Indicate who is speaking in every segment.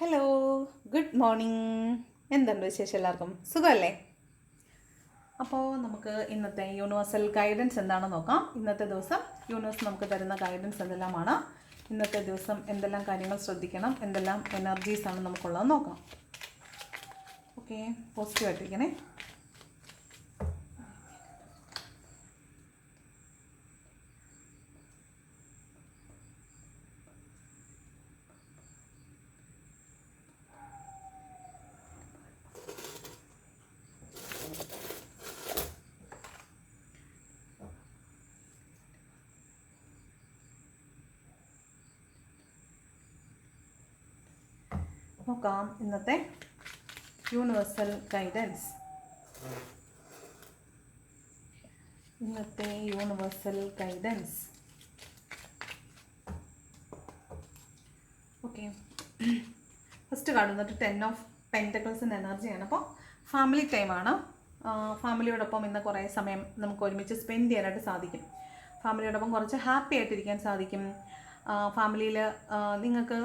Speaker 1: Hello good morning എന്തുണ്ട് വിശേഷം എല്ലാവർക്കും? സുഖമല്ലേ? അപ്പോൾ നമുക്ക് ഇന്നത്തെ യൂണിവേഴ്സൽ ഗൈഡൻസ് എന്താണെന്ന് നോക്കാം. ഇന്നത്തെ ദിവസം യൂണിവേഴ്സ് നമുക്ക് തരുന്ന ഗൈഡൻസ് എന്തെല്ലാമാണ്? ഇന്നത്തെ ദിവസം എന്തെല്ലാം കാര്യങ്ങൾ ശ്രദ്ധിക്കണം? എന്തെല്ലാം എനർജീസ് ആണ് നമുക്കുള്ളതെന്ന് നോക്കാം. ഓക്കെ പോസിറ്റീവായിട്ടിരിക്കണേ നോക്കാം. ഇന്നത്തെ യൂണിവേഴ്സൽ ഗൈഡൻസ് ഇന്നത്തെ universal guidance okay first card വന്നിട്ട് ടെൻ ഓഫ് പെന്റക്കിൾസിന്റെ എനർജിയാണ് അപ്പോൾ ഫാമിലി ടൈമാണ് ഫാമിലിയോടൊപ്പം ഇന്ന് കുറേ സമയം നമുക്ക് ഒരുമിച്ച് സ്പെൻഡ് ചെയ്യാനായിട്ട് സാധിക്കും. ഫാമിലിയോടൊപ്പം കുറച്ച് ഹാപ്പി ആയിട്ടിരിക്കാൻ സാധിക്കും. ഫാമിലിയിൽ നിങ്ങൾക്ക്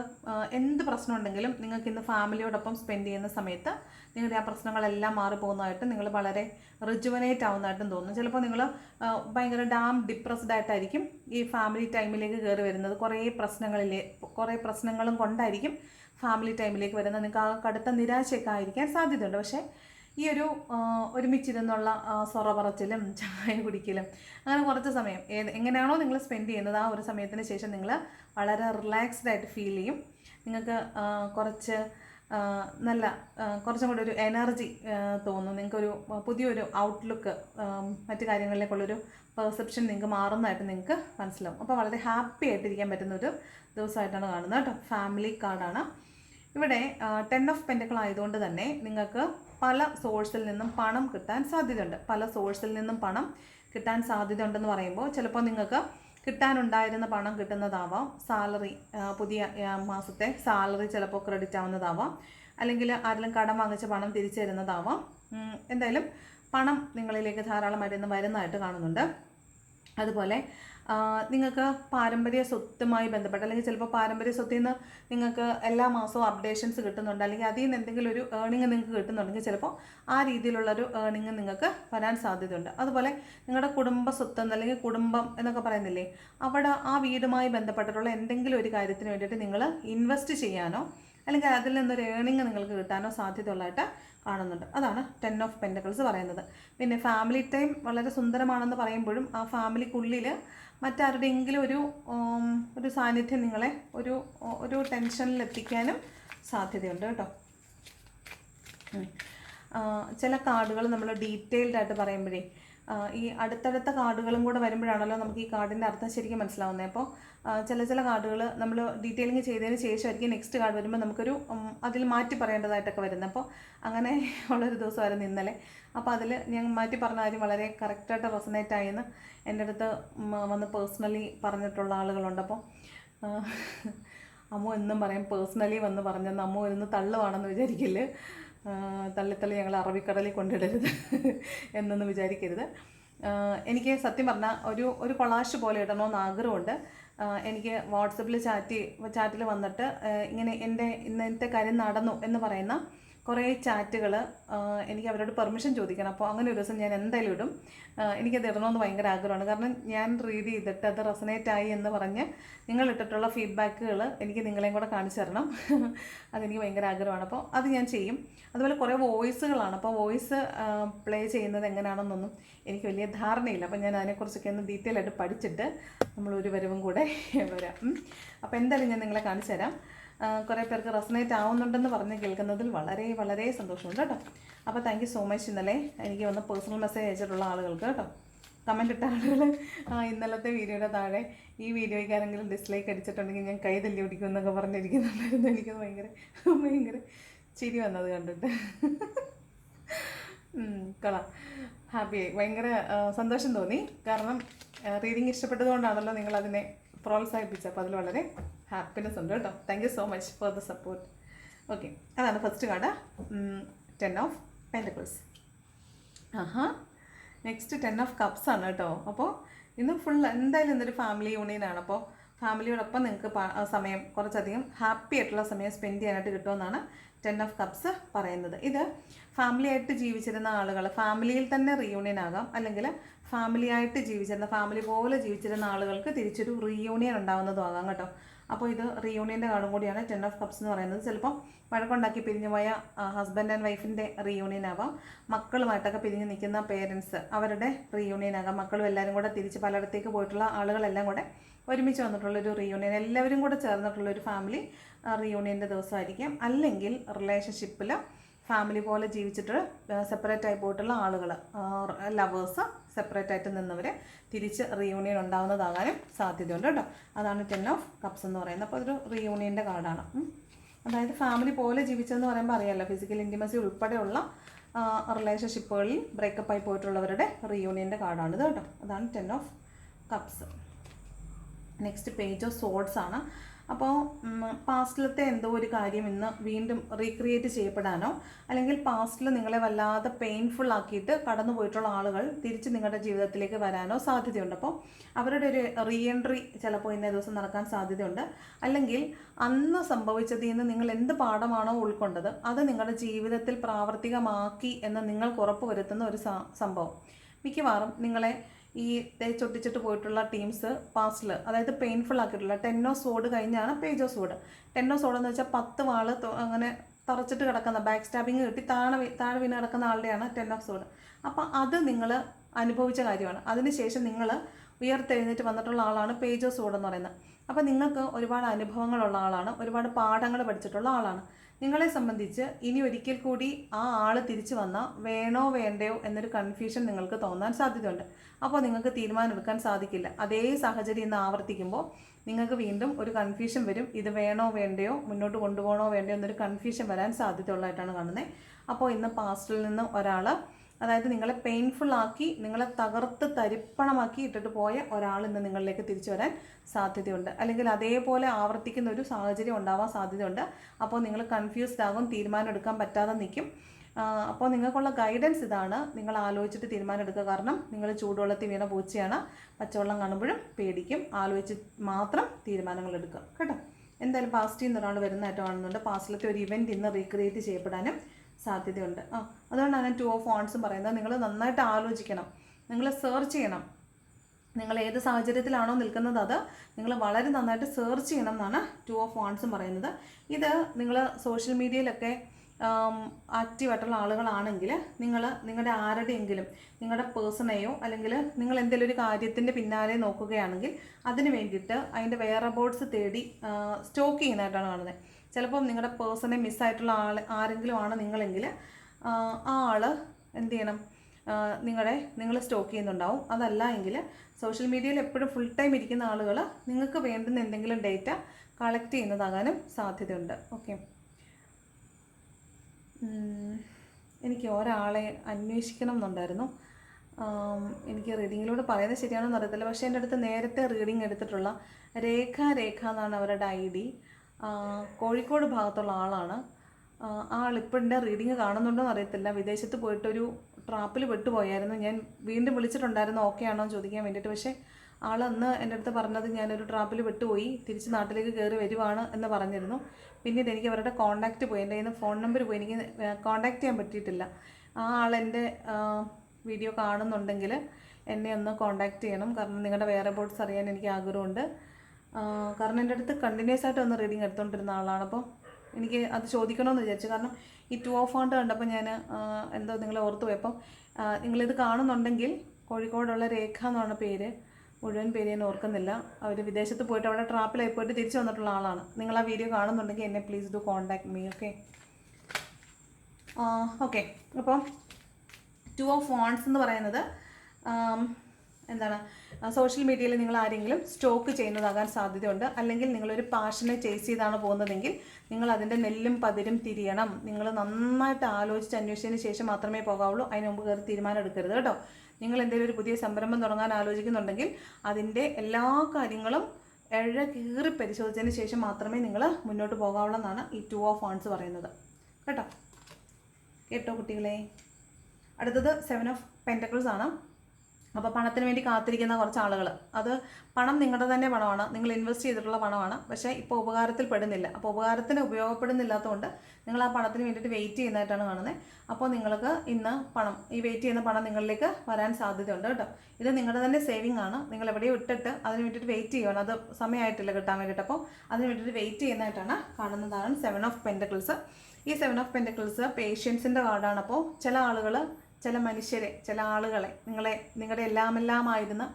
Speaker 1: എന്ത് പ്രശ്നം ഉണ്ടെങ്കിലും നിങ്ങൾക്ക് ഇന്ന് ഫാമിലിയോടൊപ്പം സ്പെൻഡ് ചെയ്യുന്ന സമയത്ത് നിങ്ങളുടെ ആ പ്രശ്നങ്ങളെല്ലാം മാറിപ്പോകുന്നതായിട്ട് നിങ്ങൾ വളരെ റിജുവനേറ്റ് ആവുന്നതായിട്ടും തോന്നും ചിലപ്പോൾ നിങ്ങൾ ഭയങ്കര ഡാം ഡിപ്രസ്ഡ് ആയിട്ടായിരിക്കും ഈ ഫാമിലി ടൈമിലേക്ക് കയറി വരുന്നത്. കുറേ പ്രശ്നങ്ങളിലെ കുറേ പ്രശ്നങ്ങളും കൊണ്ടായിരിക്കും ഫാമിലി ടൈമിലേക്ക് വരുന്നത്. നിങ്ങൾക്ക് ആ കടുത്ത നിരാശയൊക്കെ ആയിരിക്കാൻ സാധ്യതയുണ്ട്. പക്ഷേ ഈ ഒരു ഒരുമിച്ചിരുന്നുള്ള സൊറ പറച്ചിലും ചായ കുടിക്കലും അങ്ങനെ കുറച്ച് സമയം ഏത് എങ്ങനെയാണോ നിങ്ങൾ സ്പെൻഡ് ചെയ്യുന്നത് ആ ഒരു സമയത്തിന് ശേഷം നിങ്ങൾ വളരെ റിലാക്സ്ഡ് ആയിട്ട് ഫീൽ ചെയ്യും. നിങ്ങൾക്ക് കുറച്ച് നല്ല കുറച്ചും കൂടി ഒരു എനർജി തോന്നും. നിങ്ങൾക്കൊരു പുതിയൊരു ഔട്ട്ലുക്ക് മറ്റു കാര്യങ്ങളിലേക്കുള്ളൊരു പെർസെപ്ഷൻ നിങ്ങൾക്ക് മാറുന്നതായിട്ട് നിങ്ങൾക്ക് മനസ്സിലാവും. അപ്പോൾ വളരെ ഹാപ്പി ആയിട്ടിരിക്കാൻ പറ്റുന്ന ഒരു ദിവസമായിട്ടാണ് കാണുന്നത് കേട്ടോ. ഫാമിലി കാർഡാണ് ഇവിടെ ടെൻ ഓഫ് പെന്റുകളായതുകൊണ്ട് തന്നെ നിങ്ങൾക്ക് പല സോഴ്സിൽ നിന്നും പണം കിട്ടാൻ സാധ്യതയുണ്ട്. പല സോഴ്സിൽ നിന്നും പണം കിട്ടാൻ സാധ്യതയുണ്ടെന്ന് പറയുമ്പോൾ ചിലപ്പോൾ നിങ്ങൾക്ക് കിട്ടാനുണ്ടായിരുന്ന പണം കിട്ടുന്നതാവാം. സാലറി പുതിയ മാസത്തെ സാലറി ചിലപ്പോൾ ക്രെഡിറ്റ് ആവുന്നതാവാം. അല്ലെങ്കിൽ ആരെങ്കിലും കടം വാങ്ങിച്ച പണം തിരിച്ചു തരുന്നതാവാം. എന്തായാലും പണം നിങ്ങളിലേക്ക് ധാരാളമായിട്ട് ഇന്ന് വരുന്നതായിട്ട് കാണുന്നുണ്ട്. അതുപോലെ നിങ്ങൾക്ക് പാരമ്പര്യ സ്വത്തുമായി ബന്ധപ്പെട്ട് അല്ലെങ്കിൽ ചിലപ്പോൾ പാരമ്പര്യ സ്വത്തിൽ നിന്ന് നിങ്ങൾക്ക് എല്ലാ മാസവും അപ്ഡേഷൻസ് കിട്ടുന്നുണ്ട് അല്ലെങ്കിൽ അതിൽ നിന്ന് എന്തെങ്കിലും ഒരു ഏണിങ് നിങ്ങൾക്ക് കിട്ടുന്നുണ്ടെങ്കിൽ ചിലപ്പോൾ ആ രീതിയിലുള്ളൊരു ഏണിങ് നിങ്ങൾക്ക് വരാൻ സാധ്യതയുണ്ട്. അതുപോലെ നിങ്ങളുടെ കുടുംബ സ്വത്ത് അല്ലെങ്കിൽ കുടുംബം എന്നൊക്കെ പറയുന്നില്ലേ അവിടെ ആ വീടുമായി ബന്ധപ്പെട്ടിട്ടുള്ള എന്തെങ്കിലും ഒരു കാര്യത്തിന് വേണ്ടിയിട്ട് നിങ്ങൾ ഇൻവെസ്റ്റ് ചെയ്യാനോ അല്ലെങ്കിൽ അതിൽ നിന്നൊരു ഏണിങ് നിങ്ങൾക്ക് കിട്ടാനോ സാധ്യതയുള്ളതായിട്ട് കാണുന്നുണ്ട്. അതാണ് ടെൻ ഓഫ് പെന്റക്കിൾസ് പറയുന്നത്. പിന്നെ ഫാമിലി ടൈം വളരെ സുന്ദരമാണെന്ന് പറയുമ്പോഴും ആ ഫാമിലിക്കുള്ളിൽ മറ്റാരുടെയെങ്കിലും ഒരു ഒരു സാന്നിധ്യം നിങ്ങളെ ഒരു ഒരു ടെൻഷനിൽ എത്തിക്കാനും സാധ്യതയുണ്ട് കേട്ടോ. ചില കാർഡുകൾ നമ്മൾ ഡീറ്റെയിൽഡ് ആയിട്ട് പറയുമ്പോഴേ ഈ അടുത്തടുത്ത കാർഡുകളും കൂടെ വരുമ്പോഴാണല്ലോ നമുക്ക് ഈ കാർഡിന്റെ അർത്ഥം ശരിക്കും മനസ്സിലാവുന്നത്. അപ്പോൾ ചില ചില കാർഡുകൾ നമ്മൾ ഡീറ്റെയിലിംഗ് ചെയ്തതിന് ശേഷമായിരിക്കും നെക്സ്റ്റ് കാർഡ് വരുമ്പോൾ നമുക്കൊരു അതിൽ മാറ്റി പറയേണ്ടതായിട്ടൊക്കെ വരുന്നത്. അപ്പോൾ അങ്ങനെ ഉള്ളൊരു ദിവസമായിരുന്നു ഇന്നലെ അപ്പോൾ അതിൽ ഞാൻ മാറ്റി പറഞ്ഞ കാര്യം വളരെ കറക്റ്റായിട്ട് റെസനേറ്റ് ആയെന്ന് എന്റെ അടുത്ത് വന്ന് പേഴ്സണലി പറഞ്ഞിട്ടുള്ള ആളുകളുണ്ട്. അപ്പോൾ അമ്മ എന്നും പറയും പേഴ്സണലി വന്ന് പറഞ്ഞെന്ന് അമ്മ ഇരുന്ന് തള്ളുവാണെന്ന് വിചാരിക്കില്ല? തള്ളിത്തള്ളി ഞങ്ങൾ അറബിക്കടലിൽ കൊണ്ടിടരുത് എന്നൊന്നും വിചാരിക്കരുത്. എനിക്ക് സത്യം പറഞ്ഞാൽ ഒരു ഒരു കൊളാഷ് പോലെ ഇടണമെന്ന് ആഗ്രഹമുണ്ട്. എനിക്ക് വാട്സപ്പിൽ ചാറ്റ് ചാറ്റിൽ വന്നിട്ട് ഇങ്ങനെ എന്റെ ഇന്നത്തെ കാര്യം നടന്നു എന്ന് പറയുന്ന കുറേ ചാറ്റുകൾ എനിക്ക് അവരോട് പെർമിഷൻ ചോദിക്കണം. അപ്പോൾ അങ്ങനെ ഒരു ദിവസം ഞാൻ എന്തായാലും ഇടും. എനിക്കത് ഇടണമെന്ന് ഭയങ്കര ആഗ്രഹമാണ്. കാരണം ഞാൻ റീഡ് ചെയ്തിട്ട് അത് റെസനേറ്റ് ആയി എന്ന് പറഞ്ഞ് നിങ്ങൾ ഇട്ടിട്ടുള്ള ഫീഡ്ബാക്കുകൾ എനിക്ക് നിങ്ങളെയും കൂടെ കാണിച്ചു തരണം. അതെനിക്ക് ഭയങ്കര ആഗ്രഹമാണ്. അപ്പോൾ അത് ഞാൻ ചെയ്യും. അതുപോലെ കുറേ വോയിസുകളാണ് അപ്പോൾ വോയിസ് പ്ലേ ചെയ്യുന്നത് എങ്ങനെയാണെന്നൊന്നും എനിക്ക് വലിയ ധാരണയില്ല. അപ്പോൾ ഞാൻ അതിനെക്കുറിച്ചൊക്കെ ഒന്ന് ഡീറ്റെയിൽ ആയിട്ട് പഠിച്ചിട്ട് നമ്മൾ ഒരു വരവും കൂടെ വരാം. അപ്പോൾ എന്തായാലും ഞാൻ നിങ്ങളെ കാണിച്ചു തരാം. കുറേ പേർക്ക് റെസനേറ്റ് ആവുന്നുണ്ടെന്ന് പറഞ്ഞ് കേൾക്കുന്നതിൽ വളരെ വളരെ സന്തോഷമുണ്ട് കേട്ടോ. അപ്പോൾ താങ്ക് സോ മച്ച് ഇന്നലെ എനിക്ക് വന്ന് പേഴ്സണൽ മെസ്സേജ് അയച്ചിട്ടുള്ള ആളുകൾക്ക് കേട്ടോ. കമന്റ് ഇട്ട ആളുകൾ ഇന്നലത്തെ വീഡിയോയുടെ താഴെ ഈ വീഡിയോയ്ക്ക് ആരെങ്കിലും ഡിസ്ലൈക്ക് അടിച്ചിട്ടുണ്ടെങ്കിൽ ഞാൻ കൈ തല്ലി ഓടിക്കും എന്നൊക്കെ പറഞ്ഞിരിക്കുന്നുണ്ടായിരുന്നു. എനിക്കത് ഭയങ്കര ഭയങ്കര ചിരി വന്നത് കണ്ടിട്ട്. കൊള്ളാം. ഹാപ്പിയായി ഭയങ്കര സന്തോഷം തോന്നി. കാരണം റീഡിങ് ഇഷ്ടപ്പെട്ടതുകൊണ്ടാണല്ലോ നിങ്ങളതിനെ പ്രോത്സാഹിപ്പിച്ചത്. അപ്പോൾ അതിൽ വളരെ ഹാപ്പിനെസ് ഉണ്ട് കേട്ടോ. Thank you so much for the support okay അതാണ് first card ten of pentacles Aaha. Next ten of cups ആണ് കേട്ടോ. അപ്പോൾ ഇന്ന് ഫുൾ എന്തായാലും ഇന്നൊരു ഫാമിലി യൂണിയനാണ് അപ്പോൾ ഫാമിലിയോടൊപ്പം നിങ്ങൾക്ക് സമയം കുറച്ചധികം ഹാപ്പി ആയിട്ടുള്ള സമയം സ്പെൻഡ് ചെയ്യാനായിട്ട് കിട്ടുമെന്നാണ് ടെൻ ഓഫ് കപ്സ് പറയുന്നത്. ഇത് ഫാമിലി ആയിട്ട് ജീവിച്ചിരുന്ന ആളുകൾ ഫാമിലിയിൽ തന്നെ റീയൂണിയൻ ആകാം. അല്ലെങ്കിൽ ഫാമിലി ആയിട്ട് ജീവിച്ചിരുന്ന ഫാമിലി പോലെ ജീവിച്ചിരുന്ന ആളുകൾക്ക് തിരിച്ചൊരു റീയൂണിയൻ ഉണ്ടാകുന്നതും ആകാം കേട്ടോ. അപ്പോൾ ഇത് റിയൂണിയന്റെ കാർഡും കൂടിയാണ്. ടെൻ ഓഫ് കപ്സ് എന്ന് പറയുന്നത്. ചിലപ്പം വഴക്കുണ്ടാക്കി പിരിഞ്ഞു പോയ ഹസ്ബൻഡ് ആൻഡ് വൈഫിന്റെ റിയൂണിയൻ ആവാം. മക്കളുമായിട്ടൊക്കെ പിരിഞ്ഞ് നിൽക്കുന്ന പേരൻസ് അവരുടെ റിയൂണിയൻ ആകാം. മക്കളും എല്ലാവരും കൂടെ തിരിച്ച് പലയിടത്തേക്ക് പോയിട്ടുള്ള ആളുകളെല്ലാം കൂടെ ഒരുമിച്ച് വന്നിട്ടുള്ളൊരു റിയൂണിയൻ എല്ലാവരും കൂടെ ചേർന്നിട്ടുള്ളൊരു ഫാമിലി റിയൂണിയന്റെ ദിവസമായിരിക്കും. അല്ലെങ്കിൽ റിലേഷൻഷിപ്പിൽ ഫാമിലി പോലെ ജീവിച്ചിട്ട് സെപ്പറേറ്റ് ആയി പോയിട്ടുള്ള ആളുകൾ ലവേഴ്സ് സെപ്പറേറ്റ് ആയിട്ട് നിന്നവർ തിരിച്ച് റീയൂണിയൻ ഉണ്ടാകുന്നതാകാനും സാധ്യതയുണ്ട് കേട്ടോ. അതാണ് ടെൻ ഓഫ് കപ്സ് എന്ന് പറയുന്നത്. അപ്പോൾ അതൊരു റീയൂണിയന്റെ കാർഡാണ് അതായത് ഫാമിലി പോലെ ജീവിച്ചതെന്ന് പറയുമ്പോൾ അറിയാമല്ലോ ഫിസിക്കൽ ഇന്റിമസി ഉൾപ്പെടെയുള്ള റിലേഷൻഷിപ്പുകളിൽ ബ്രേക്കപ്പ് ആയി പോയിട്ടുള്ളവരുടെ റീയൂണിയന്റെ കാർഡാണിത് കേട്ടോ. അതാണ് ten of cups next page of swords ആണ്. അപ്പോൾ പാസ്റ്റിലത്തെ എന്തോ ഒരു കാര്യം ഇന്ന് വീണ്ടും റീക്രിയേറ്റ് ചെയ്യപ്പെടാനോ അല്ലെങ്കിൽ പാസ്റ്റിൽ നിങ്ങളെ വല്ലാതെ പെയിൻഫുൾ ആക്കിയിട്ട് കടന്നു പോയിട്ടുള്ള ആളുകൾ തിരിച്ച് നിങ്ങളുടെ ജീവിതത്തിലേക്ക് വരാനോ സാധ്യതയുണ്ട്. അപ്പോൾ അവരുടെ ഒരു റീഎൻട്രി ചിലപ്പോൾ ഇന്നേ ദിവസം നടക്കാൻ സാധ്യതയുണ്ട്. അല്ലെങ്കിൽ അന്ന് സംഭവിച്ചതിൽ നിന്ന് നിങ്ങൾ എന്ത് പാഠമാണോ ഉൾക്കൊണ്ടത് അത് നിങ്ങളുടെ ജീവിതത്തിൽ പ്രാവർത്തികമാക്കി എന്ന് നിങ്ങൾക്ക് ഉറപ്പ് വരുത്തുന്ന ഒരു സംഭവം. മിക്കവാറും നിങ്ങളെ ഈ തേച്ചൊട്ടിച്ചിട്ട് പോയിട്ടുള്ള ടീംസ് പാസ്റ്റിൽ അതായത് പെയിൻഫുൾ ആക്കിയിട്ടുള്ള ടെന്നോ സോഡ് കഴിഞ്ഞാണ് പേജോ സോഡ് ടെന്നോ സോഡ് എന്ന് വെച്ചാൽ പത്ത് വാൾ അങ്ങനെ തറച്ചിട്ട് കിടക്കുന്ന ബാക്ക് സ്റ്റാബിങ് കിട്ടി താഴെ താഴെ വീണ് കിടക്കുന്ന ആളുടെയാണ് ടെൻ ഓഫ് സോഡ് അപ്പോൾ അത് നിങ്ങൾ അനുഭവിച്ച കാര്യമാണ്. അതിനുശേഷം നിങ്ങൾ ഉയർത്തെഴുന്നേറ്റ് വന്നിട്ടുള്ള ആളാണ് പേജ് സോഡ് എന്ന് പറയുന്നത്. അപ്പോൾ നിങ്ങൾക്ക് ഒരുപാട് അനുഭവങ്ങളുള്ള ആളാണ് ഒരുപാട് പാഠങ്ങൾ പഠിച്ചിട്ടുള്ള ആളാണ്. നിങ്ങളെ സംബന്ധിച്ച് ഇനി ഒരിക്കൽ കൂടി ആ ആൾ തിരിച്ചു വന്നാൽ വേണോ വേണ്ടയോ എന്നൊരു കൺഫ്യൂഷൻ നിങ്ങൾക്ക് തോന്നാൻ സാധ്യതയുണ്ട്. അപ്പോൾ നിങ്ങൾക്ക് തീരുമാനമെടുക്കാൻ സാധിക്കില്ല. അതേ സാഹചര്യം ഇന്ന് ആവർത്തിക്കുമ്പോൾ നിങ്ങൾക്ക് വീണ്ടും ഒരു കൺഫ്യൂഷൻ വരും. ഇത് വേണോ വേണ്ടയോ മുന്നോട്ട് കൊണ്ടുപോകണോ വേണ്ടയോ എന്നൊരു കൺഫ്യൂഷൻ വരാൻ സാധ്യതയുള്ളതായിട്ടാണ് കാണുന്നത് അപ്പോൾ ഇന്ന് പാസ്റ്റിൽ നിന്ന് ഒരാൾ അതായത് നിങ്ങളെ പെയിൻഫുൾ ആക്കി നിങ്ങളെ തകർത്ത് തരിപ്പണമാക്കി ഇട്ടിട്ട് പോയ ഒരാൾ ഇന്ന് നിങ്ങളിലേക്ക് തിരിച്ചു വരാൻ സാധ്യതയുണ്ട്. അല്ലെങ്കിൽ അതേപോലെ ആവർത്തിക്കുന്ന ഒരു സാഹചര്യം ഉണ്ടാവാൻ സാധ്യതയുണ്ട്. അപ്പോൾ നിങ്ങൾ കൺഫ്യൂസ്ഡ് ആകും തീരുമാനം എടുക്കാൻ പറ്റാതെ നിൽക്കും. അപ്പോൾ നിങ്ങൾക്കുള്ള ഗൈഡൻസ് ഇതാണ്. നിങ്ങൾ ആലോചിച്ചിട്ട് തീരുമാനം എടുക്കുക. കാരണം നിങ്ങൾ ചൂടുവെള്ളത്തിൽ വീണ പൂച്ചയാണ്. പച്ചവെള്ളം കാണുമ്പോഴും പേടിക്കും. ആലോചിച്ച് മാത്രം തീരുമാനങ്ങൾ എടുക്കുക. കേട്ടോ? എന്തായാലും പാസ്റ്റിൽ നിന്ന് ഒരാൾ വരുന്നതായിട്ട് കാണുന്നുണ്ട് പാസ്റ്റിലത്തെ ഒരു ഇവന്റ് ഇന്ന് റീക്രിയേറ്റ് ചെയ്യപ്പെടാനും സാധ്യതയുണ്ട്. ആ അതുകൊണ്ടാണ് ടു ഓഫ് ഓൺസും പറയുന്നത്. നിങ്ങൾ നന്നായിട്ട് ആലോചിക്കണം. നിങ്ങൾ സെർച്ച് ചെയ്യണം. നിങ്ങൾ ഏത് സാഹചര്യത്തിലാണോ നിൽക്കുന്നത് അത് നിങ്ങൾ വളരെ നന്നായിട്ട് സെർച്ച് ചെയ്യണം എന്നാണ് ടു ഓഫ് ഓൺസും പറയുന്നത്. ഇത് നിങ്ങൾ സോഷ്യൽ മീഡിയയിലൊക്കെ ആക്റ്റീവായിട്ടുള്ള ആളുകളാണെങ്കിൽ നിങ്ങൾ നിങ്ങളുടെ ആരുടെയെങ്കിലും നിങ്ങളുടെ പേഴ്സണെയോ അല്ലെങ്കിൽ നിങ്ങൾ എന്തെങ്കിലും ഒരു കാര്യത്തിന്റെ പിന്നാലെ നോക്കുകയാണെങ്കിൽ അതിന് വേണ്ടിയിട്ട് അതിന്റെ വെയർ അബൌട്ട്സ് തേടി സ്റ്റോക്ക് ചെയ്യുന്നതായിട്ടാണ് കാണുന്നത്. ചിലപ്പം നിങ്ങളുടെ പേഴ്സണെ മിസ്സായിട്ടുള്ള ആൾ ആരെങ്കിലും ആണ് നിങ്ങളെങ്കിൽ ആ ആൾ എന്ത് ചെയ്യണം? നിങ്ങളെ നിങ്ങൾ സ്റ്റോക്ക് ചെയ്യുന്നുണ്ടാവും. അതല്ല എങ്കിൽ സോഷ്യൽ മീഡിയയിൽ എപ്പോഴും ഫുൾ ടൈം ഇരിക്കുന്ന ആളുകൾ നിങ്ങൾക്ക് വേണ്ടുന്ന എന്തെങ്കിലും ഡേറ്റ കളക്ട് ചെയ്യുന്നതാകാനും സാധ്യതയുണ്ട്. ഓക്കെ. എനിക്ക് ഒരാളെ അന്വേഷിക്കണം എന്നുണ്ടായിരുന്നു. എനിക്ക് റീഡിങ്ങിലൂടെ പറയുന്നത് ശരിയാണെന്ന് അറിയത്തില്ല. പക്ഷേ എന്റെ അടുത്ത് നേരത്തെ റീഡിങ് എടുത്തിട്ടുള്ള രേഖ രേഖ എന്നാണ് അവരുടെ ഐ ഡി. കോഴിക്കോട് ഭാഗത്തുള്ള ആളാണ്. ആൾ ഇപ്പോൾ എന്റെ റീഡിങ് കാണുന്നുണ്ടോ അറിയത്തില്ല വിദേശത്ത് പോയിട്ടൊരു ട്രാപ്പിൽ പെട്ടുപോയായിരുന്നു. ഞാൻ വീണ്ടും വിളിച്ചിട്ടുണ്ടായിരുന്നു ഓക്കെ ആണോ? എന്ന് ചോദിക്കാൻ വേണ്ടിയിട്ട്. പക്ഷേ ആൾ അന്ന് എന്റെ അടുത്ത് പറഞ്ഞത് ഞാനൊരു ട്രാപ്പിൽ വിട്ടുപോയി തിരിച്ച് നാട്ടിലേക്ക് കയറി വരുവാണ് എന്ന് പറഞ്ഞിരുന്നു. പിന്നീട് എനിക്ക് അവരുടെ കോണ്ടാക്റ്റ് പോയി. എന്റെ ഫോൺ നമ്പർ പോയി. എനിക്ക് കോൺടാക്റ്റ് ചെയ്യാൻ പറ്റിയിട്ടില്ല. ആ ആൾ എന്റെ വീഡിയോ കാണുന്നുണ്ടെങ്കിൽ എന്നെ ഒന്ന് കോൺടാക്റ്റ് ചെയ്യണം. കാരണം നിങ്ങളുടെ വേറെ ബോർഡ്സ് അറിയാൻ എനിക്ക് ആഗ്രഹമുണ്ട്. കാരണം എന്റെ അടുത്ത് കണ്ടിന്യൂസ് ആയിട്ട് ഒന്ന് റീഡിങ് എടുത്തുകൊണ്ടിരുന്ന ആളാണ്. അപ്പോൾ എനിക്ക് അത് ചോദിക്കണമെന്ന് വിചാരിച്ചു. കാരണം ഈ ടു ഓഫ് ആണ്ട് കണ്ടപ്പോൾ ഞാൻ എന്തോ നിങ്ങളെ ഓർത്ത് പോയപ്പം നിങ്ങളിത് കാണുന്നുണ്ടെങ്കിൽ കോഴിക്കോടുള്ള രേഖ എന്നാണ് പേര് മുഴുവൻ പേര് ഞാൻ ഓർക്കുന്നില്ല. അവർ വിദേശത്ത് പോയിട്ട് അവിടെ ട്രാപ്പിലായി പോയിട്ട് തിരിച്ചു വന്നിട്ടുള്ള ആളാണ്. നിങ്ങൾ ആ വീഡിയോ കാണുന്നുണ്ടെങ്കിൽ എന്നെ please do contact me okay okay അപ്പം ടു ഓഫ് ഫോൺസ് എന്ന് പറയുന്നത് എന്താണ് സോഷ്യൽ മീഡിയയിൽ നിങ്ങൾ ആരെങ്കിലും സ്റ്റോക്ക് ചെയ്യുന്നതാകാൻ സാധ്യതയുണ്ട്. അല്ലെങ്കിൽ നിങ്ങളൊരു പാഷനെ ചേസ് ചെയ്താണ് പോകുന്നതെങ്കിൽ നിങ്ങൾ അതിന്റെ നെല്ലും പതിരും തിരിയണം. നിങ്ങൾ നന്നായിട്ട് ആലോചിച്ച് അന്വേഷിച്ചതിന് ശേഷം മാത്രമേ പോകാവുള്ളൂ. അതിന് മുമ്പ് കയറി തീരുമാനം എടുക്കരുത് കേട്ടോ. നിങ്ങൾ എന്തെങ്കിലും ഒരു പുതിയ സംരംഭം തുടങ്ങാൻ ആലോചിക്കുന്നുണ്ടെങ്കിൽ അതിന്റെ എല്ലാ കാര്യങ്ങളും എഴ കീറി പരിശോധിച്ചതിന് ശേഷം മാത്രമേ നിങ്ങൾ മുന്നോട്ട് പോകാവുള്ളൂ എന്നാണ് ഈ ടു ഓഫ് ഫണ്ട്സ് പറയുന്നത്. കേട്ടോ? കേട്ടോ കുട്ടികളെ? അടുത്തത് സെവൻ ഓഫ് പെന്റക്കിൾസ് ആണ്. അപ്പോൾ പണത്തിന് വേണ്ടി കാത്തിരിക്കുന്ന കുറച്ച് ആളുകൾ അത് പണം നിങ്ങളുടെ തന്നെ പണമാണ്. നിങ്ങൾ ഇൻവെസ്റ്റ് ചെയ്തിട്ടുള്ള പണമാണ്. പക്ഷേ ഇപ്പോൾ ഉപകാരത്തിൽ പെടുന്നില്ല. അപ്പോൾ ഉപകാരത്തിന് ഉപയോഗപ്പെടുന്നില്ലാത്തതുകൊണ്ട് നിങ്ങൾ ആ പണത്തിന് വേണ്ടിയിട്ട് വെയിറ്റ് ചെയ്യുന്നതായിട്ടാണ് കാണുന്നത് അപ്പോൾ നിങ്ങൾക്ക് ഇന്ന് പണം ഈ വെയിറ്റ് ചെയ്യുന്ന പണം നിങ്ങളിലേക്ക് വരാൻ സാധ്യതയുണ്ട് കേട്ടോ. ഇത് നിങ്ങളുടെ തന്നെ സേവിങ് ആണ്. നിങ്ങൾ എവിടെയോ ഇട്ടിട്ട് അതിന് വേണ്ടിയിട്ട് വെയിറ്റ് ചെയ്യണം അത് സമയമായിട്ടില്ല കിട്ടാൻ വേണ്ടിയിട്ട്. അപ്പോൾ അതിന് വേണ്ടിയിട്ട് വെയിറ്റ് ചെയ്യുന്നതായിട്ടാണ് കാണുന്നതാണ് സെവൻ ഓഫ് പെന്റക്കിൾസ് ഈ സെവൻ ഓഫ് പെന്റക്കിൾസ് പേഷ്യൻസിന്റെ കാർഡാണ് അപ്പോൾ ചില ആളുകൾ ചില മനുഷ്യരെ ചില ആളുകളെ നിങ്ങളെ നിങ്ങളുടെ എല്ലാമെല്ലാമായിരുന്ന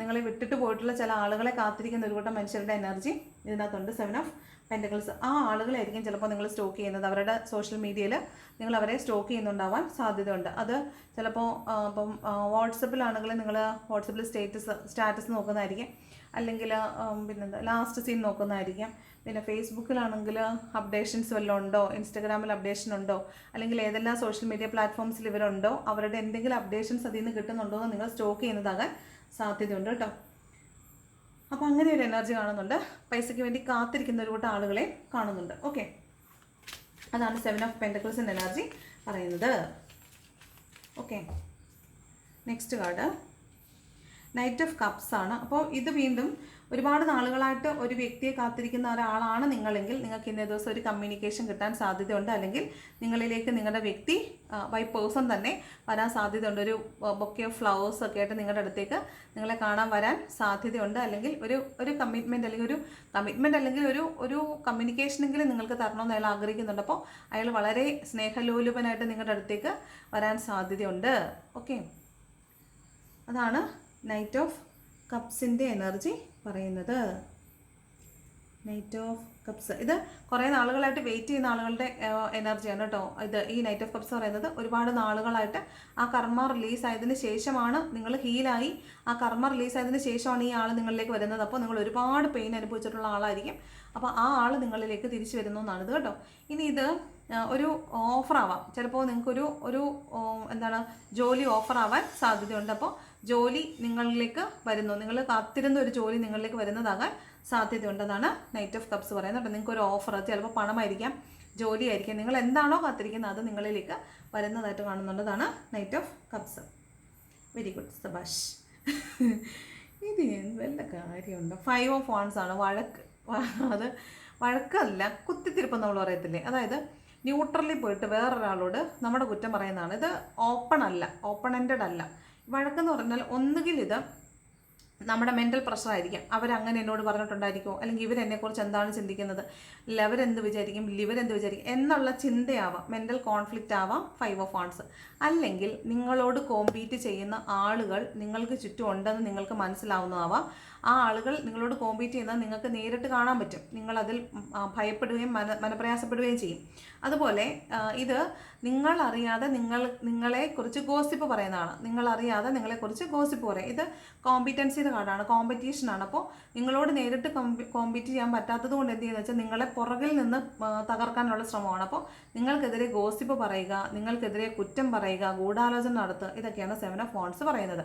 Speaker 1: നിങ്ങളെ വിട്ടിട്ട് പോയിട്ടുള്ള ചില ആളുകളെ കാത്തിരിക്കുന്ന ഒരു കൂട്ടം മനുഷ്യരുടെ എനർജി ഇതിനകത്തുണ്ട്. സെവൻ ഓഫ് പെന്റക്കിൾസ് ആ ആളുകളായിരിക്കും ചിലപ്പോൾ നിങ്ങൾ സ്റ്റോക്ക് ചെയ്യുന്നത്. അവരുടെ സോഷ്യൽ മീഡിയയിൽ നിങ്ങൾ അവരെ സ്റ്റോക്ക് ചെയ്യുന്നുണ്ടാവാൻ സാധ്യതയുണ്ട്. അത് ചിലപ്പോൾ ഇപ്പം വാട്സപ്പിലാണെങ്കിൽ നിങ്ങൾ വാട്സപ്പിൽ സ്റ്റേറ്റസ് സ്റ്റാറ്റസ് നോക്കുന്നതായിരിക്കും. അല്ലെങ്കിൽ പിന്നെന്താ ലാസ്റ്റ് സീൻ നോക്കുന്നതായിരിക്കും. പിന്നെ ഫേസ്ബുക്കിലാണെങ്കിൽ അപ്ഡേഷൻസ് വല്ലതും ഉണ്ടോ? ഇൻസ്റ്റഗ്രാമിൽ അപ്ഡേഷൻ ഉണ്ടോ? അല്ലെങ്കിൽ ഏതെല്ലാം സോഷ്യൽ മീഡിയ പ്ലാറ്റ്ഫോംസിൽ ഇവരുണ്ടോ? അവരുടെ എന്തെങ്കിലും അപ്ഡേഷൻസ് അതിൽ നിന്ന് കിട്ടുന്നുണ്ടോ എന്ന് നിങ്ങൾ സ്റ്റോക്ക് ചെയ്യുന്നതാകാൻ സാധ്യതയുണ്ട് കേട്ടോ. അപ്പോൾ അങ്ങനെ ഒരു എനർജി കാണുന്നുണ്ട്. പൈസയ്ക്ക് വേണ്ടി കാത്തിരിക്കുന്ന ഒരു കൂട്ടം ആളുകളെ കാണുന്നുണ്ട്. ഓക്കെ അതാണ് സെവൻ ഓഫ് പെന്റക്കിൾസിന്റെ എനർജി പറയുന്നത്. Okay next card knight of cups ആണ്. അപ്പോൾ ഇത് വീണ്ടും ഒരുപാട് നാളുകളായിട്ട് ഒരു വ്യക്തിയെ കാത്തിരിക്കുന്ന ഒരാളാണ് നിങ്ങളെങ്കിൽ നിങ്ങൾക്ക് ഇന്നേ ദിവസം ഒരു കമ്മ്യൂണിക്കേഷൻ കിട്ടാൻ സാധ്യതയുണ്ട്. അല്ലെങ്കിൽ നിങ്ങളിലേക്ക് നിങ്ങളുടെ വ്യക്തി ബൈ പേഴ്സൺ തന്നെ വരാൻ സാധ്യതയുണ്ട്. ഒരു ബൊക്കെ ഓഫ് ഫ്ലവേഴ്സ് ഒക്കെ ആയിട്ട് നിങ്ങളുടെ അടുത്തേക്ക് നിങ്ങളെ കാണാൻ വരാൻ സാധ്യതയുണ്ട്. അല്ലെങ്കിൽ ഒരു ഒരു കമ്മിറ്റ്മെന്റ് അല്ലെങ്കിൽ ഒരു കമ്മിറ്റ്മെന്റ് അല്ലെങ്കിൽ ഒരു ഒരു കമ്മ്യൂണിക്കേഷനെങ്കിലും നിങ്ങൾക്ക് തരണമെന്ന് അയാൾ ആഗ്രഹിക്കുന്നുണ്ട്. അപ്പോൾ അയാൾ വളരെ സ്നേഹലോലുപനായിട്ട് നിങ്ങളുടെ അടുത്തേക്ക് വരാൻ സാധ്യതയുണ്ട്. ഓക്കെ അതാണ് നൈറ്റ് ഓഫ് കപ്സിന്റെ എനർജി പറയുന്നത്. നൈറ്റ് ഓഫ് കപ്സ് ഇത് കുറേ നാളുകളായിട്ട് വെയിറ്റ് ചെയ്യുന്ന ആളുകളുടെ എനർജിയാണ് കേട്ടോ. ഇത് ഈ നൈറ്റ് ഓഫ് കപ്സ് പറയുന്നത് ഒരുപാട് നാളുകളായിട്ട് ആ കർമ്മ റിലീസ് ആയതിനു ശേഷമാണ് നിങ്ങൾ ഹീലായി ആ കർമ്മ റിലീസ് ആയതിനു ശേഷമാണ് ഈ ആൾ നിങ്ങളിലേക്ക് വരുന്നത്. അപ്പോൾ നിങ്ങൾ ഒരുപാട് പെയിൻ അനുഭവിച്ചിട്ടുള്ള ആളായിരിക്കും. അപ്പോൾ ആ ആൾ നിങ്ങളിലേക്ക് തിരിച്ചു വരുന്നു എന്നാണ് ഇത് കേട്ടോ. ഇനി ഇത് ഒരു ഓഫർ ആവാം ചിലപ്പോൾ നിങ്ങൾക്കൊരു ഒരു എന്താണ് ജോലി ഓഫർ ആവാൻ സാധ്യതയുണ്ട്. അപ്പോൾ ജോലി നിങ്ങളിലേക്ക് വരുന്നു. നിങ്ങൾ കാത്തിരുന്ന ഒരു ജോലി നിങ്ങളിലേക്ക് വരുന്നതാകാൻ സാധ്യതയുണ്ടെന്നാണ് നൈറ്റ് ഓഫ് കപ്സ് പറയുന്നത്. നിങ്ങൾക്ക് ഒരു ഓഫർ ചിലപ്പോൾ പണമായിരിക്കാം ജോലിയായിരിക്കാം. നിങ്ങൾ എന്താണോ കാത്തിരിക്കുന്നത് അത് നിങ്ങളിലേക്ക് വരുന്നതായിട്ട് കാണുന്നുള്ളതാണ് knight of cups very good സബാഷ് ഇത് വല്ല കാര്യമുണ്ടോ? ഫൈവ് ഓഫ് വൺസ് ആണ്. വഴക്ക് അത് വഴക്കല്ല കുത്തിത്തിരിപ്പം നമ്മൾ പറയത്തില്ലേ? അതായത് ന്യൂട്രലിൽ പോയിട്ട് വേറൊരാളോട് നമ്മുടെ കുറ്റം പറയുന്നതാണ്. ഇത് ഓപ്പൺ അല്ല ഓപ്പൺ എൻഡഡ് അല്ല. വഴക്കെന്ന് പറഞ്ഞാൽ ഒന്നുകിൽ ഇത് നമ്മുടെ മെന്റൽ പ്രഷർ ആയിരിക്കാം. അവരങ്ങനെ എന്നോട് പറഞ്ഞിട്ടുണ്ടായിരിക്കുമോ അല്ലെങ്കിൽ ഇവരെന്നെക്കുറിച്ച് എന്താണ് ചിന്തിക്കുന്നത്? അല്ല അവരെന്ത് വിചാരിക്കും? ഇവരെന്ത് വിചാരിക്കും? എന്നുള്ള ചിന്തയാവാം മെന്റൽ കോൺഫ്ലിക്റ്റ് ആവാം ഫൈവ് ഓഫ് ആൺസ് അല്ലെങ്കിൽ നിങ്ങളോട് കോമ്പീറ്റ് ചെയ്യുന്ന ആളുകൾ നിങ്ങൾക്ക് ചുറ്റും ഉണ്ടെന്ന് നിങ്ങൾക്ക് മനസ്സിലാവുന്നതാവാം. ആ ആളുകൾ നിങ്ങളോട് കോമ്പീറ്റ് ചെയ്യുന്നത് നിങ്ങൾക്ക് നേരിട്ട് കാണാൻ പറ്റും. നിങ്ങൾ അതിൽ ഭയപ്പെടുകയും മന മനപ്രയാസപ്പെടുകയും ചെയ്യും. അതുപോലെ ഇത് നിങ്ങൾ അറിയാതെ നിങ്ങൾ നിങ്ങളെക്കുറിച്ച് ഗോസിപ്പ് പറയുന്നതാണ്. നിങ്ങൾ അറിയാതെ നിങ്ങളെക്കുറിച്ച് ഗോസിപ്പ് പറയും. ഇത് കോമ്പിറ്റൻസിയുടെ കാർഡാണ് കോമ്പറ്റീഷനാണ് അപ്പോൾ നിങ്ങളോട് നേരിട്ട് കോമ്പീറ്റ് ചെയ്യാൻ പറ്റാത്തത് കൊണ്ട് എന്ത് ചെയ്യുന്നത് വെച്ചാൽ നിങ്ങളെ പുറകിൽ നിന്ന് തകർക്കാനുള്ള ശ്രമമാണ്. അപ്പോൾ നിങ്ങൾക്കെതിരെ ഗോസിപ്പ് പറയുക നിങ്ങൾക്കെതിരെ കുറ്റം പറയുക ഗൂഢാലോചന നടത്തുക ഇതൊക്കെയാണ് സെവൻ ഓഫ് ഫോൺസ് പറയുന്നത്.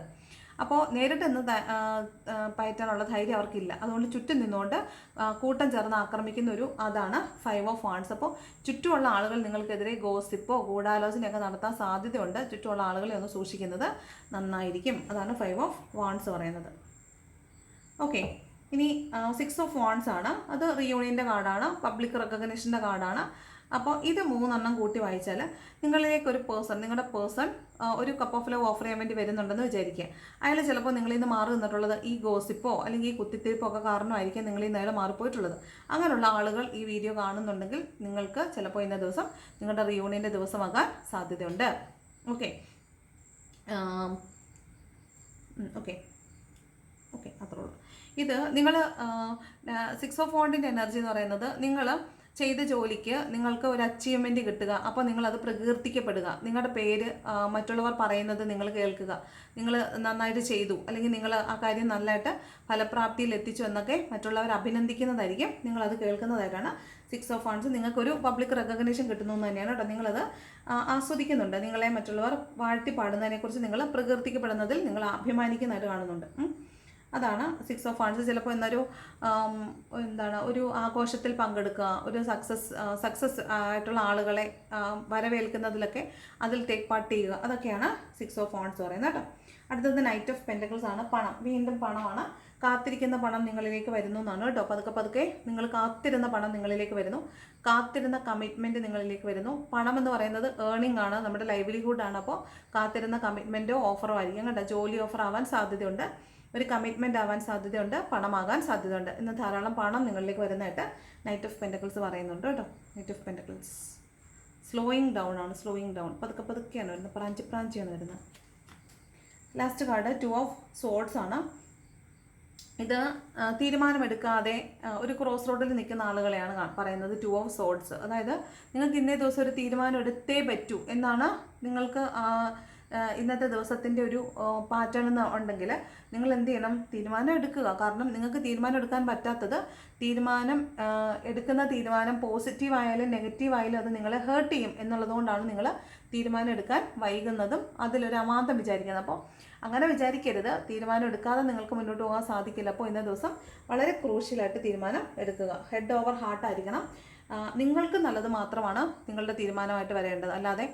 Speaker 1: അപ്പോൾ നേരിട്ട് നിന്ന് ത- ആ, ആ, പയറ്റാനുള്ള ധൈര്യം അവർക്കില്ല. അതുകൊണ്ട് ചുറ്റും നിന്നുകൊണ്ട് കൂട്ടം ചേർന്ന് ആക്രമിക്കുന്ന ഒരു അതാണ് ഫൈവ് ഓഫ് വാൺസ്. അപ്പോൾ ചുറ്റുമുള്ള ആളുകൾ നിങ്ങൾക്കെതിരെ ഗോസിപ്പോ ഗൂഢാലോചനയൊക്കെ നടത്താൻ സാധ്യതയുണ്ട്. ചുറ്റുമുള്ള ആളുകളെ ഒന്ന് സൂക്ഷിക്കുന്നത് നന്നായിരിക്കും. അതാണ് ഫൈവ് ഓഫ് വാൺസ് പറയുന്നത്. ഓക്കെ. ഇനി സിക്സ് ഓഫ് വാൺസ് ആണ്. അത് റിയൂണിയന്റെ കാർഡാണ് പബ്ലിക് റെക്കഗ്നേഷന്റെ കാർഡാണ് അപ്പോൾ ഇത് മൂന്നെണ്ണം കൂട്ടി വായിച്ചാൽ നിങ്ങളിലേക്ക് ഒരു പേഴ്സൺ നിങ്ങളുടെ പേഴ്സൺ ഒരു കപ്പ് ഓഫ് ലവ് ഓഫർ ചെയ്യാൻ വേണ്ടി വരുന്നുണ്ടെന്ന് വിചാരിക്കുക. അയാൾ ചിലപ്പോൾ നിങ്ങളിൽ നിന്ന് മാറി നിന്നിട്ടുള്ളത് ഈ ഗോസിപ്പോ അല്ലെങ്കിൽ ഈ കുത്തിത്തിരിപ്പോ ഒക്കെ കാരണമായിരിക്കും നിങ്ങളിൽ നിന്ന് അയാൾ മാറിപ്പോയിട്ടുള്ളത്. അങ്ങനെയുള്ള ആളുകൾ ഈ വീഡിയോ കാണുന്നുണ്ടെങ്കിൽ നിങ്ങൾക്ക് ചിലപ്പോൾ ഇന്ന ദിവസം നിങ്ങളുടെ റിയൂണിയന്റെ ദിവസമാകാൻ സാധ്യതയുണ്ട്. ഓക്കെ ഓക്കെ ഓക്കെ അത്രേ ഉള്ളൂ. ഇത് നിങ്ങൾ സിക്സ് ഓഫ് ഫോണ്ടിന്റെ എനർജി എന്ന് പറയുന്നത് നിങ്ങൾ ചെയ്ത ജോലിക്ക് നിങ്ങൾക്ക് ഒരു അച്ചീവ്മെന്റ് കിട്ടുക. അപ്പോൾ നിങ്ങളത് പ്രകീർത്തിക്കപ്പെടുക. നിങ്ങളുടെ പേര് മറ്റുള്ളവർ പറയുന്നത് നിങ്ങൾ കേൾക്കുക. നിങ്ങൾ നന്നായിട്ട് ചെയ്തു. അല്ലെങ്കിൽ നിങ്ങൾ ആ കാര്യം നല്ലതായിട്ട് ഫലപ്രാപ്തിയിൽ എത്തിച്ചു എന്നൊക്കെ മറ്റുള്ളവർ അഭിനന്ദിക്കുന്നതായിരിക്കും. നിങ്ങളത് കേൾക്കുന്നതായിട്ടാണ് സിക്സ് ഓഫ് വൺസ് നിങ്ങൾക്കൊരു പബ്ലിക് റെക്കഗ്നേഷൻ കിട്ടുന്നു എന്ന് തന്നെയാണ് കേട്ടോ നിങ്ങളത് ആസ്വദിക്കുന്നുണ്ട്. നിങ്ങളെ മറ്റുള്ളവർ വാഴ്ത്തി പാടുന്നതിനെക്കുറിച്ച് നിങ്ങൾ പ്രകീർത്തിക്കപ്പെടുന്നതിൽ നിങ്ങൾ അഭിമാനിക്കുന്നതായിട്ട് കാണുന്നുണ്ട്. അതാണ് സിക്സ് ഓഫ് ഫാൻസ് ചിലപ്പോൾ എന്നൊരു എന്താണ് ഒരു ആഘോഷത്തിൽ പങ്കെടുക്കുക ഒരു സക്സസ് സക്സസ് ആയിട്ടുള്ള ആളുകളെ വരവേൽക്കുന്നതിലൊക്കെ അതിൽ ടേക്ക് പാർട്ട് ചെയ്യുക. അതൊക്കെയാണ് സിക്സ് ഓഫ് ഫോൺസ് പറയുന്നത് കേട്ടോ. അടുത്തത് നൈറ്റ് ഓഫ് പെന്റക്കിൾസ് ആണ്. പണം. വീണ്ടും പണമാണ്. കാത്തിരിക്കുന്ന പണം നിങ്ങളിലേക്ക് വരുന്നു എന്നാണ് കേട്ടോ. പതുക്കെ പതുക്കെ നിങ്ങൾ കാത്തിരുന്ന പണം നിങ്ങളിലേക്ക് വരുന്നു. കാത്തിരുന്ന കമ്മിറ്റ്മെന്റ് നിങ്ങളിലേക്ക് വരുന്നു. പണം എന്ന് പറയുന്നത് ഏർണിംഗ് ആണ്. നമ്മുടെ ലൈവ്ലിഹുഡ് ആണ്. അപ്പോൾ കാത്തിരുന്ന കമ്മിറ്റ്മെന്റോ ഓഫറോ ആയിരിക്കും കേട്ടോ. ജോലി ഓഫർ ആവാൻ സാധ്യതയുണ്ട്. ഒരു കമ്മിറ്റ്മെന്റ് ആവാൻ സാധ്യതയുണ്ട് പണമാകാൻ സാധ്യതയുണ്ട് ഇന്ന് ധാരാളം പണം നിങ്ങളിലേക്ക് വരുന്നതായിട്ട് നൈറ്റ് ഓഫ് പെന്റക്കിൾസ് പറയുന്നുണ്ട് കേട്ടോ. Knight of pentacles slowing down ആണ് സ്ലോയിങ് ഡൗൺ പതുക്കെ പതുക്കെയാണ് വരുന്നത് പ്രാഞ്ചി പ്രാഞ്ചിയാണ് വരുന്നത്. Last card two of swords ആണ്. ഇത് തീരുമാനമെടുക്കാതെ ഒരു ക്രോസ് റോഡിൽ നിൽക്കുന്ന ആളുകളെയാണ് പറയുന്നത് ടു ഓഫ് സോഡ്സ് അതായത് നിങ്ങൾക്ക് ഇന്നേ ദിവസം ഒരു തീരുമാനം എടുത്തേ പറ്റൂ എന്നാണ് നിങ്ങൾക്ക് ഇന്നത്തെ ദിവസത്തിന്റെ ഒരു പാറ്റേൺ എന്ന് ഉണ്ടെങ്കിൽ നിങ്ങൾ എന്ത് ചെയ്യണം? തീരുമാനം എടുക്കുക. കാരണം നിങ്ങൾക്ക് തീരുമാനം എടുക്കാൻ പറ്റാത്തത് തീരുമാനം എടുക്കുന്ന തീരുമാനം പോസിറ്റീവ് ആയാലും നെഗറ്റീവ് ആയാലും അത് നിങ്ങളെ ഹേർട്ട് ചെയ്യും എന്നുള്ളതുകൊണ്ടാണ് നിങ്ങൾ തീരുമാനം എടുക്കാൻ വൈകുന്നതും അതിലൊരു അമാന്തം വിചാരിക്കുന്നത്. അപ്പോൾ അങ്ങനെ വിചാരിക്കരുത്. തീരുമാനം എടുക്കാതെ നിങ്ങൾക്ക് മുന്നോട്ട് പോകാൻ സാധിക്കില്ല. അപ്പോൾ ഇന്ന ദിവസം വളരെ ക്രൂഷ്യലായിട്ട് തീരുമാനം എടുക്കുക. ഹെഡ് ഓവർ ഹാർട്ട് ആയിരിക്കണം. നിങ്ങൾക്ക് നല്ലത് മാത്രമാണ് നിങ്ങളുടെ തീരുമാനമായിട്ട് വരേണ്ടത്. അല്ലാതെ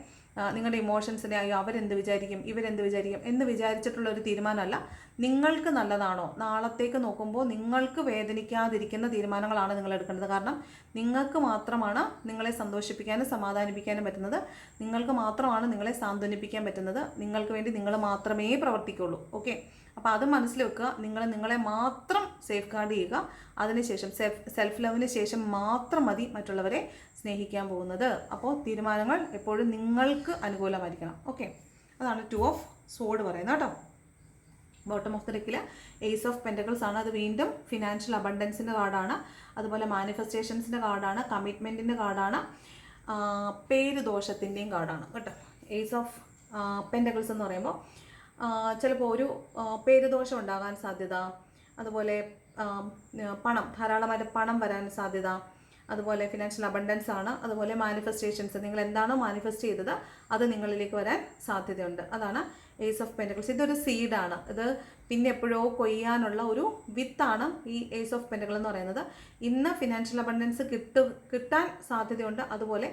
Speaker 1: നിങ്ങളുടെ ഇമോഷൻസിനെ അയ്യോ അവരെന്ത് വിചാരിക്കും ഇവരെന്ത് വിചാരിക്കും എന്ന് വിചാരിച്ചിട്ടുള്ള ഒരു തീരുമാനമല്ല. നിങ്ങൾക്ക് നല്ലതാണോ? നാളത്തേക്ക് നോക്കുമ്പോൾ നിങ്ങൾക്ക് വേദനിക്കാതിരിക്കുന്ന തീരുമാനങ്ങളാണ് നിങ്ങൾ എടുക്കേണ്ടത്. കാരണം നിങ്ങൾക്ക് മാത്രമാണ് നിങ്ങളെ സന്തോഷിപ്പിക്കാനും സമാധാനിപ്പിക്കാനും പറ്റുന്നത്. നിങ്ങൾക്ക് മാത്രമാണ് നിങ്ങളെ സാന്ത്വനിപ്പിക്കാൻ പറ്റുന്നത്. നിങ്ങൾക്ക് വേണ്ടി നിങ്ങൾ മാത്രമേ പ്രവർത്തിക്കുള്ളൂ. ഓക്കെ? അപ്പോൾ അത് മനസ്സിൽ വെക്കുക നിങ്ങൾ നിങ്ങളെ മാത്രം സേഫ് ഗാർഡ് ചെയ്യുക. അതിനുശേഷം സെൽഫ് സെൽഫ് ലവിന് ശേഷം മാത്രം മതി മറ്റുള്ളവരെ. സ്നേഹിക്കാൻ പോകുന്നത്. അപ്പോൾ തീരുമാനങ്ങൾ എപ്പോഴും നിങ്ങൾക്ക് അനുകൂലമായിരിക്കണം. ഓക്കെ അതാണ് ടു ഓഫ് സോഡ് പറയുന്നത് കേട്ടോ. ബോട്ടം ഓഫ് ദ ഡെക്കിൽ ഏസ് ഓഫ് പെന്റക്കിൾസ് ആണ്. അത് വീണ്ടും ഫിനാൻഷ്യൽ അബണ്ടൻസിന്റെ കാർഡാണ് അതുപോലെ മാനിഫെസ്റ്റേഷൻസിന്റെ കാർഡാണ് കമ്മിറ്റ്മെന്റിന്റെ കാർഡാണ് പേര് ദോഷത്തിന്റെയും കാർഡാണ് കേട്ടോ. ഏസ് ഓഫ് പെന്റക്കിൾസ് എന്ന് പറയുമ്പോൾ ചിലപ്പോൾ ഒരു പേര് ദോഷം ഉണ്ടാകാൻ സാധ്യത. അതുപോലെ പണം ധാരാളമായിട്ട് പണം വരാൻ സാധ്യത. അതുപോലെ ഫിനാൻഷ്യൽ അബണ്ടൻസ് ആണ് അതുപോലെ മാനിഫെസ്റ്റേഷൻസ് നിങ്ങൾ എന്താണോ മാനിഫെസ്റ്റ് ചെയ്തത് അത് നിങ്ങളിലേക്ക് വരാൻ സാധ്യതയുണ്ട്. അതാണ് ഏസ് ഓഫ് പെന്റക്കിൾസ് ഇതൊരു സീഡാണ് ഇത് പിന്നെ എപ്പോഴോ കൊയ്യാനുള്ള ഒരു വിത്താണ് ഈ ഏസ് ഓഫ് പെന്റക്കിൾ എന്ന് പറയുന്നത്. ഇന്ന് ഫിനാൻഷ്യൽ അബണ്ടൻസ് കിട്ടു കിട്ടാൻ സാധ്യതയുണ്ട്. അതുപോലെ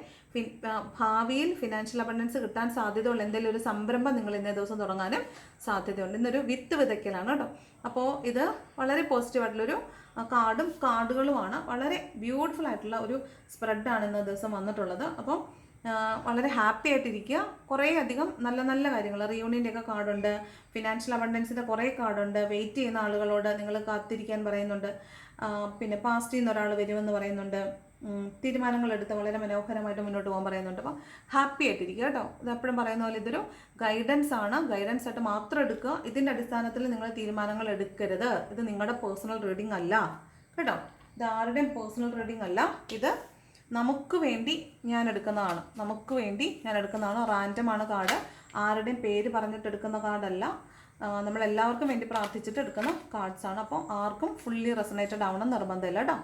Speaker 1: ഭാവിയിൽ ഫിനാൻഷ്യൽ അബണ്ടൻസ് കിട്ടാൻ സാധ്യതയുള്ള എന്തെങ്കിലും ഒരു സംരംഭം നിങ്ങൾ ഇന്നേ ദിവസം തുടങ്ങാനും സാധ്യതയുണ്ട്. ഇന്നൊരു വിത്ത് വിതയ്ക്കലാണ് കേട്ടോ. അപ്പോൾ ഇത് വളരെ പോസിറ്റീവായിട്ടുള്ളൊരു ആ, കാർഡും കാർഡുകളുമാണ് വളരെ ബ്യൂട്ടിഫുൾ ആയിട്ടുള്ള ഒരു സ്പ്രെഡാണ് ഇന്ന് ദിവസം വന്നിട്ടുള്ളത്. അപ്പം വളരെ ഹാപ്പി ആയിട്ടിരിക്കുക. കുറേ അധികം നല്ല നല്ല കാര്യങ്ങൾ റിയൂണിയന്റെയൊക്കെ കാർഡുണ്ട് ഫിനാൻഷ്യൽ അബണ്ടൻസിന്റെ കുറേ കാർഡുണ്ട് വെയിറ്റ് ചെയ്യുന്ന ആളുകളോട് നിങ്ങൾ കാത്തിരിക്കാൻ പറയുന്നുണ്ട് പിന്നെ പാസ്റ്റ് ചെയ്യുന്ന ഒരാൾ വരുമെന്ന് പറയുന്നുണ്ട്. തീരുമാനങ്ങൾ എടുത്ത് വളരെ മനോഹരമായിട്ട് മുന്നോട്ട് പോകാൻ പറയുന്നുണ്ട്. അപ്പോൾ ഹാപ്പി ആയിട്ടിരിക്കുക കേട്ടോ. ഇത് എപ്പോഴും പറയുന്ന പോലെ ഇതൊരു ഗൈഡൻസ് ആണ്. ഗൈഡൻസ് ആയിട്ട് മാത്രം എടുക്കുക. ഇതിന്റെ അടിസ്ഥാനത്തിൽ നിങ്ങൾ തീരുമാനങ്ങൾ എടുക്കരുത്. ഇത് നിങ്ങളുടെ പേഴ്സണൽ റീഡിംഗ് അല്ല. കേട്ടോ? ഇത് ആരുടെയും പേഴ്സണൽ റീഡിംഗ് അല്ല. ഇത് നമുക്ക് വേണ്ടി ഞാൻ എടുക്കുന്നതാണ്. നമുക്ക് വേണ്ടി ഞാൻ എടുക്കുന്നതാണ്. റാൻഡം ആണ് കാർഡ് ആരുടെയും പേര് പറഞ്ഞിട്ട് എടുക്കുന്ന കാർഡല്ല നമ്മൾ എല്ലാവർക്കും വേണ്ടി പ്രാർത്ഥിച്ചിട്ട് എടുക്കുന്ന കാർഡ്സാണ് അപ്പോൾ ആർക്കും ഫുള്ളി റെസണേറ്റഡ് ആവണം നിർബന്ധമില്ല കേട്ടോ.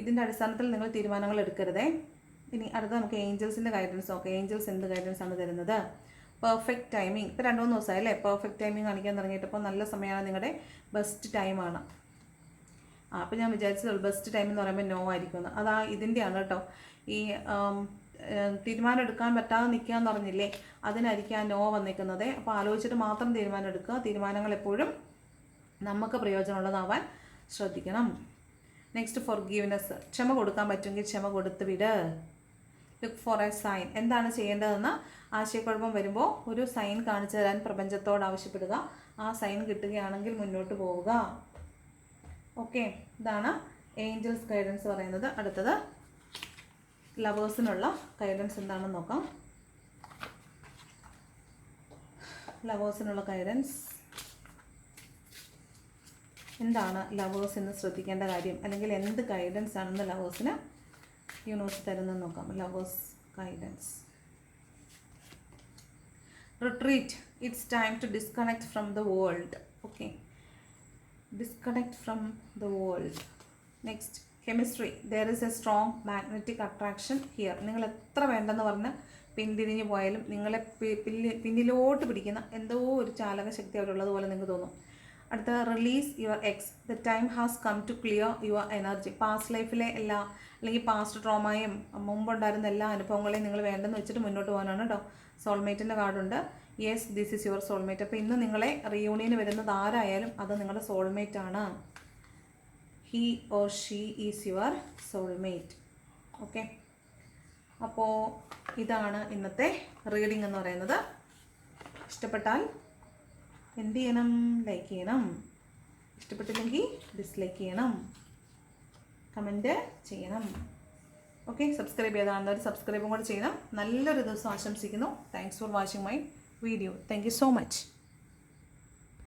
Speaker 1: ഇതിന്റെ അടിസ്ഥാനത്തിൽ നിങ്ങൾ തീരുമാനങ്ങൾ എടുക്കരുതേ. ഇനി അടുത്ത നമുക്ക് ഏഞ്ചൽസിന്റെ ഗൈഡൻസ് നോക്കാം. ഏഞ്ചൽസ് എന്ത് ഗൈഡൻസ് ആണ് തരുന്നത്? പെർഫെക്റ്റ് ടൈമിംഗ് ഇപ്പോൾ രണ്ട് മൂന്ന് ദിവസമായി അല്ലേ? പെർഫെക്റ്റ് ടൈമിംഗ് കാണിക്കാൻ തുടങ്ങിയിട്ട് ഇപ്പോൾ നല്ല സമയമാണ് നിങ്ങളുടെ ബെസ്റ്റ് ടൈമാണ് ആ അപ്പോൾ ഞാൻ വിചാരിച്ചത് ബെസ്റ്റ് ടൈം എന്ന് പറയുമ്പോൾ നോ ആയിരിക്കുമെന്ന്. അതാ ഇതിന്റെയാണ് കേട്ടോ. ഈ തീരുമാനം എടുക്കാൻ പറ്റാതെ നിൽക്കുക എന്ന് പറഞ്ഞില്ലേ? അതിനായിരിക്കും ആ നോ വന്നിരിക്കുന്നത് അപ്പോൾ ആലോചിച്ചിട്ട് മാത്രം തീരുമാനം എടുക്കുക. തീരുമാനങ്ങൾ എപ്പോഴും നമുക്ക് പ്രയോജനമുള്ളതാവാൻ ശ്രദ്ധിക്കണം. നെക്സ്റ്റ് ഫോർ ഗീവ്നെസ് ക്ഷമ കൊടുക്കാൻ പറ്റുമെങ്കിൽ ക്ഷമ കൊടുത്ത് വിട്. ലുക്ക് ഫോർ എ സൈൻ എന്താണ് ചെയ്യേണ്ടതെന്ന്? ആശയക്കുഴപ്പം വരുമ്പോൾ ഒരു സൈൻ കാണിച്ചു തരാൻ പ്രപഞ്ചത്തോട് ആവശ്യപ്പെടുക. ആ സൈൻ കിട്ടുകയാണെങ്കിൽ മുന്നോട്ട് പോവുക. ഓക്കെ ഇതാണ് ഏഞ്ചൽസ് ഗൈഡൻസ് പറയുന്നത്. അടുത്തത് ലവേഴ്സിനുള്ള ഗൈഡൻസ് എന്താണെന്ന് നോക്കാം. ലവേഴ്സിനുള്ള ഗൈഡൻസ് എന്താണ് ലവേഴ്സ് എന്ന് ശ്രദ്ധിക്കേണ്ട കാര്യം? അല്ലെങ്കിൽ എന്ത് ഗൈഡൻസ് ആണെന്ന് ലവേഴ്സിന് യൂണിവേഴ്സ് തരുന്നത് നോക്കാം. Lovers guidance retreat it's time to disconnect from the world okay disconnect from the world next chemistry there is a strong magnetic attraction here നിങ്ങൾ എത്ര വേണ്ടെന്ന് പറഞ്ഞ് പിന്തിരിഞ്ഞു പോയാലും നിങ്ങളെ പിന്നിലോട്ട് പിടിക്കുന്ന എന്തോ ഒരു ചാലക ശക്തി അവരുള്ളത് ഉള്ളതുപോലെ നിങ്ങൾക്ക് തോന്നും. അടുത്ത release your ex the time has come to clear your energy past ലൈഫിലെ എല്ലാ അല്ലെങ്കിൽ പാസ്റ്റ് ട്രോമയും മുമ്പുണ്ടായിരുന്ന എല്ലാ അനുഭവങ്ങളെയും നിങ്ങൾ വേണ്ടെന്ന് വെച്ചിട്ട് മുന്നോട്ട് പോകാനാണ് കേട്ടോ സോൾമേറ്റിന്റെ കാർഡുണ്ട്. Yes this is your soulmate അപ്പോൾ ഇന്ന് നിങ്ങളെ റിയൂണിയന് വരുന്നത് ആരായാലും അത് നിങ്ങളുടെ സോൾമേറ്റ് ആണ്. He or she is your soulmate okay അപ്പോൾ ഇതാണ് ഇന്നത്തെ റീഡിംഗ് എന്ന് പറയുന്നത്. ഇഷ്ടപ്പെട്ടാൽ എന്ത് ചെയ്യണം ലൈക്ക് ചെയ്യണം. ഇഷ്ടപ്പെട്ടില്ലെങ്കിൽ ഡിസ്ലൈക്ക് ചെയ്യണം. കമന്റ് ചെയ്യണം. ഓക്കെ സബ്സ്ക്രൈബ് ചെയ്താണെന്നൊരു സബ്സ്ക്രൈബും കൂടെ ചെയ്യണം. നല്ലൊരു ദിവസം ആശംസിക്കുന്നു. Thanks for watching my video thank so much